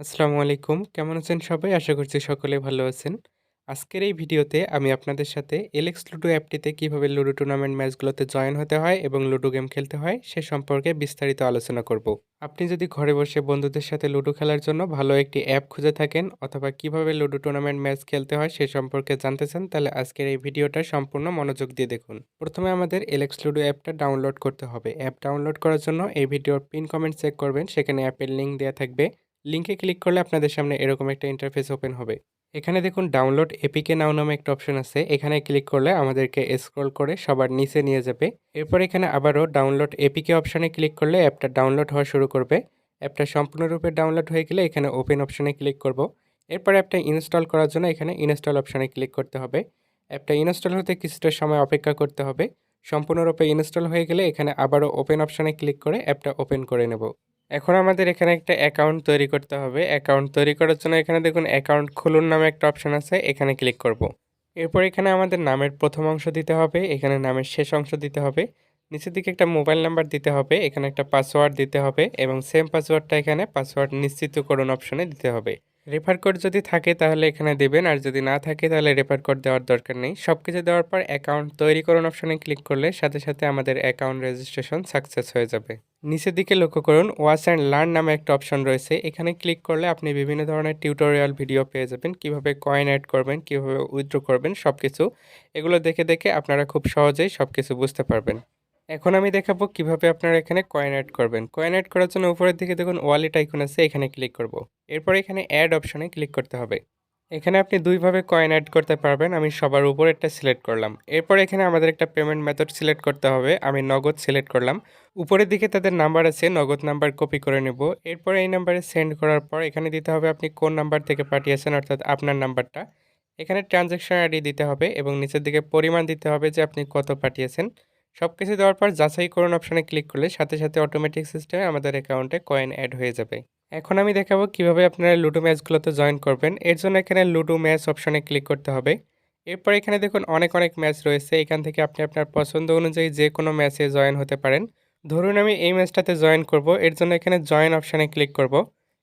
আসসালামু আলাইকুম। কেমন আছেন সবাই? আশা করছি সকলে ভালো আছেন। আজকের এই ভিডিওতে আমি আপনাদের সাথে এলএক্স লুডো অ্যাপটিতে কীভাবে লুডো টুর্নামেন্ট ম্যাচগুলোতে জয়েন হতে হয় এবং লুডো গেম খেলতে হয় সে সম্পর্কে বিস্তারিত আলোচনা করব। আপনি যদি ঘরে বসে বন্ধুদের সাথে লুডো খেলার জন্য ভালো একটি অ্যাপ খুঁজে থাকেন অথবা কীভাবে লুডো টুর্নামেন্ট ম্যাচ খেলতে হয় সে সম্পর্কে জানতে চান, তাহলে আজকের এই ভিডিওটা সম্পূর্ণ মনোযোগ দিয়ে দেখুন। প্রথমে আমাদের এলএক্স লুডো অ্যাপটা ডাউনলোড করতে হবে। অ্যাপ ডাউনলোড করার জন্য এই ভিডিওর পিন কমেন্ট চেক করবেন সেখানে অ্যাপের লিঙ্ক দেওয়া থাকবে। লিঙ্কে ক্লিক করলে আপনাদের সামনে এরকম একটা ইন্টারফেস ওপেন হবে। এখানে দেখুন ডাউনলোড এপিকে নাও নামে একটা অপশন আছে। এখানে ক্লিক করলে আমাদেরকে স্ক্রল করে সবার নিচে নিয়ে যাবে। এরপর এখানে আবারও ডাউনলোড এপিকে অপশানে ক্লিক করলে অ্যাপটা ডাউনলোড হওয়া শুরু করবে। অ্যাপটা সম্পূর্ণরূপে ডাউনলোড হয়ে গেলে এখানে ওপেন অপশানে ক্লিক করব। এরপর অ্যাপটা ইনস্টল করার জন্য এখানে ইনস্টল অপশানে ক্লিক করতে হবে। অ্যাপটা ইনস্টল হতে কিছুটা সময় অপেক্ষা করতে হবে। সম্পূর্ণরূপে ইনস্টল হয়ে গেলে এখানে আবারও ওপেন অপশানে ক্লিক করে অ্যাপটা ওপেন করে নেব। এখন আমাদের এখানে একটা অ্যাকাউন্ট তৈরি করতে হবে। অ্যাকাউন্ট তৈরি করার জন্য এখানে দেখুন অ্যাকাউন্ট খুলুন নামে একটা অপশান আছে, এখানে ক্লিক করব। এরপর এখানে আমাদের নামের প্রথম অংশ দিতে হবে, এখানে নামের শেষ অংশ দিতে হবে। নিচের দিকে একটা মোবাইল নাম্বার দিতে হবে, এখানে একটা পাসওয়ার্ড দিতে হবে এবং সেম পাসওয়ার্ডটা এখানে পাসওয়ার্ড নিশ্চিতকরণ অপশনে দিতে হবে। রেফার কোড যদি থাকে তাহলে এখানে দেবেন, আর যদি না থাকে তাহলে রেফার কোড দেওয়ার দরকার নেই। সব কিছু দেওয়ার পর অ্যাকাউন্ট তৈরি করুন অপশনে ক্লিক করলে সাথে সাথে আমাদের অ্যাকাউন্ট রেজিস্ট্রেশন সাকসেস হয়ে যাবে। নিচের দিকে লক্ষ্য করুন ওয়াচ অ্যান্ড লার্ন নামে একটা অপশন রয়েছে। এখানে ক্লিক করলে আপনি বিভিন্ন ধরনের টিউটোরিয়াল ভিডিও পেয়ে যাবেন। কীভাবে কয়েন অ্যাড করবেন, কীভাবে উইথড্র করবেন সব কিছু এগুলো দেখে দেখে আপনারা খুব সহজেই সব কিছু বুঝতে পারবেন। এখন আমি দেখাবো কীভাবে আপনারা এখানে কয়েন অ্যাড করবেন। কয়েন অ্যাড করার জন্য উপরের দিকে দেখুন ওয়ালেট আইকন আছে, এখানে ক্লিক করব। এরপর এখানে অ্যাড অপশনে ক্লিক করতে হবে। এখানে আপনি দুইভাবে কয়েন অ্যাড করতে পারবেন। আমি সবার উপর একটা সিলেক্ট করলাম। এরপর এখানে আমাদের একটা পেমেন্ট মেথড সিলেক্ট করতে হবে। আমি নগদ সিলেক্ট করলাম। উপরের দিকে তাদের নাম্বার আছে। নগদ নাম্বার কপি করে নেব। এরপর এই নাম্বারে সেন্ড করার পর এখানে দিতে হবে আপনি কোন নাম্বার থেকে পাঠিয়েছেন, অর্থাৎ আপনার নাম্বারটা এখানে ট্রানজ্যাকশন আইডি দিতে হবে এবং নিচের দিকে পরিমাণ দিতে হবে যে আপনি কত পাঠিয়েছেন। সব কিছু দেওয়ার পর যাচাই করুন অপশানে ক্লিক করলে। সাথে সাথে অটোমেটিক সিস্টেমে আমাদের অ্যাকাউন্টে কয়েন অ্যাড হয়ে যাবে। এখন আমি দেখাবো কীভাবে আপনারা লুডো ম্যাচগুলোতে জয়েন করবেন। এর জন্য এখানে লুডো ম্যাচ অপশানে ক্লিক করতে হবে। এরপর এখানে দেখুন অনেক অনেক ম্যাচ রয়েছে। এখান থেকে আপনি আপনার পছন্দ অনুযায়ী যে কোনো ম্যাচে জয়েন হতে পারেন। ধরুন আমি এই ম্যাচটাতে জয়েন করব। এর জন্য এখানে জয়েন অপশানে ক্লিক করব।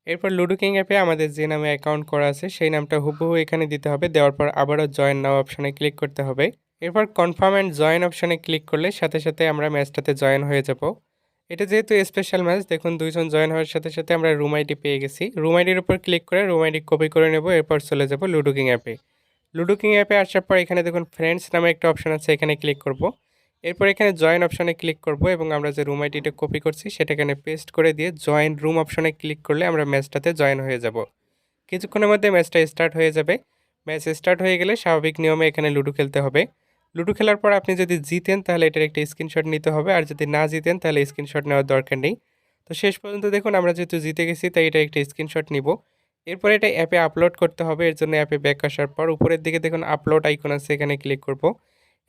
এরপর লুডো কিং অ্যাপে আমাদের যে নামে অ্যাকাউন্ট করা আছে, সেই নামটা হুবহু এখানে দিতে হবে। দেওয়ার পর আবারও জয়েন নাও অপশানে ক্লিক করতে হবে। এরপর কনফার্ম অ্যান্ড জয়েন অপশানে ক্লিক করলে সাথে সাথে আমরা ম্যাচটাতে জয়েন হয়ে যাব। এটা যেহেতু স্পেশাল ম্যাচ দেখুন দুইজন জয়েন হওয়ার সাথে সাথে আমরা রুম আইডি পেয়ে গেছি। রুম আইডির উপর ক্লিক করে রুম আইডি কপি করে নেব, এরপর চলে যাব লুডো কিং অ্যাপে লুডো কিং অ্যাপে আসার পর এখানে দেখুন ফ্রেন্ডস নামে একটা অপশান আছে, এখানে ক্লিক করব। এরপর এখানে জয়েন অপশানে ক্লিক করব এবং আমরা যে রুম আইডিটা কপি করছি, সেটা এখানে পেস্ট করে দিয়ে জয়েন রুম অপশানে ক্লিক করলে আমরা ম্যাচটাতে জয়েন হয়ে যাব। কিছুক্ষণের মধ্যে ম্যাচটা স্টার্ট হয়ে যাবে। ম্যাচ স্টার্ট হয়ে গেলে স্বাভাবিক নিয়মে এখানে লুডো খেলতে হবে। লুডো খেলার পর আপনি যদি জিতেন, তাহলে এটার একটা স্ক্রিনশট নিতে হবে। আর যদি না জিতেন, তাহলে স্ক্রিনশট নেওয়ার দরকার নেই। তো শেষ পর্যন্ত দেখুন, আমরা যেহেতু জিতে গেছি, তাই এটা একটা স্ক্রিনশট নিব। এরপর এটা অ্যাপে আপলোড করতে হবে, এর জন্য অ্যাপে ব্যাক আসার পর উপরের দিকে দেখুন আপলোড আইকন আছে, এখানে ক্লিক করব।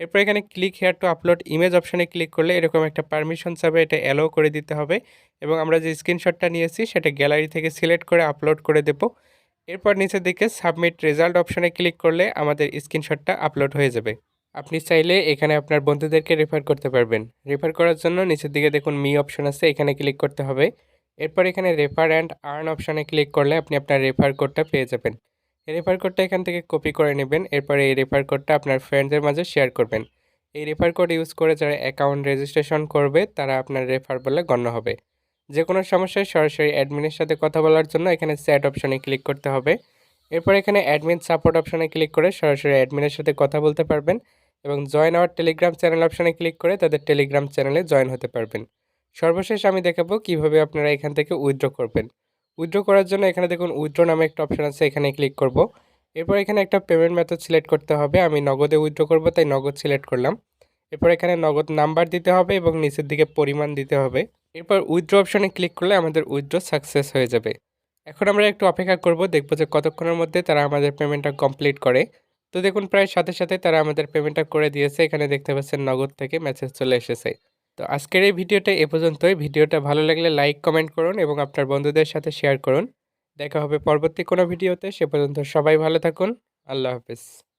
এরপর এখানে click here to upload image অপশানে ক্লিক করলে এরকম একটা পারমিশন চাবে এটা অ্যালো করে দিতে হবে। এবং আমরা যে স্ক্রিনশটটা নিয়েছি, সেটা গ্যালারি থেকে সিলেক্ট করে আপলোড করে দেব। এরপর নিচের দিকে সাবমিট রেজাল্ট অপশানে ক্লিক করলে আমাদের স্ক্রিনশটটা আপলোড হয়ে যাবে। আপনি চাইলে এখানে আপনার বন্ধুদেরকে রেফার করতে পারবেন। রেফার করার জন্য নিচের দিকে দেখুন মি অপশন আছে, এখানে ক্লিক করতে হবে। এরপর এখানে রেফার অ্যান্ড আর্ন অপশানে ক্লিক করলে আপনি আপনার রেফার কোডটা পেয়ে যাবেন। রেফার কোডটা এখান থেকে কপি করে নেবেন, এরপরে এই রেফার কোডটা আপনার ফ্রেন্ডদের মাঝে শেয়ার করবেন। এই রেফার কোড ইউজ করে যারা অ্যাকাউন্ট রেজিস্ট্রেশন করবে, তারা আপনার রেফার বলে গণ্য হবে। যে কোনো সমস্যায় সরাসরি অ্যাডমিনের সাথে কথা বলার জন্য এখানে স্যাট অপশানে ক্লিক করতে হবে। এরপর এখানে অ্যাডমিন সাপোর্ট অপশানে ক্লিক করে সরাসরি অ্যাডমিনের সাথে কথা বলতে পারবেন। এবং জয়েন আওয়ার টেলিগ্রাম চ্যানেল অপশানে ক্লিক করে তাদের টেলিগ্রাম চ্যানেলে জয়েন হতে পারবেন। সর্বশেষ আমি দেখাবো কীভাবে আপনারা এখান থেকে উইথড্র করবেন। উইথড্র করার জন্য এখানে দেখুন উইথড্র নামে একটা অপশান আছে, এখানে ক্লিক করব। এরপর এখানে একটা পেমেন্ট মেথড সিলেক্ট করতে হবে। আমি নগদে উইথড্র করব, তাই নগদ সিলেক্ট করলাম। এরপর এখানে নগদ নাম্বার দিতে হবে এবং নিচের দিকে পরিমাণ দিতে হবে। এরপর উইথড্র অপশানে ক্লিক করলে আমাদের উইথড্র সাকসেস হয়ে যাবে। এখন আমরা একটু অপেক্ষা করব, দেখব যে কতক্ষণের মধ্যে তারা আমাদের পেমেন্টটা কমপ্লিট করে। তো দেখুন, প্রায় সাথে সাথে তারা আমাদের পেমেন্টটা করে দিয়েছে। এখানে দেখতে পাচ্ছেন নগদ থেকে মেসেজ চলে এসেছে। তো আজকের এই ভিডিওটা এ পর্যন্তই। ভিডিওটা ভালো লাগলে লাইক কমেন্ট করুন এবং আপনার বন্ধুদের সাথে শেয়ার করুন। দেখা হবে পরবর্তী কোনো ভিডিওতে। সে পর্যন্ত সবাই ভালো থাকুন। আল্লাহ হাফিজ।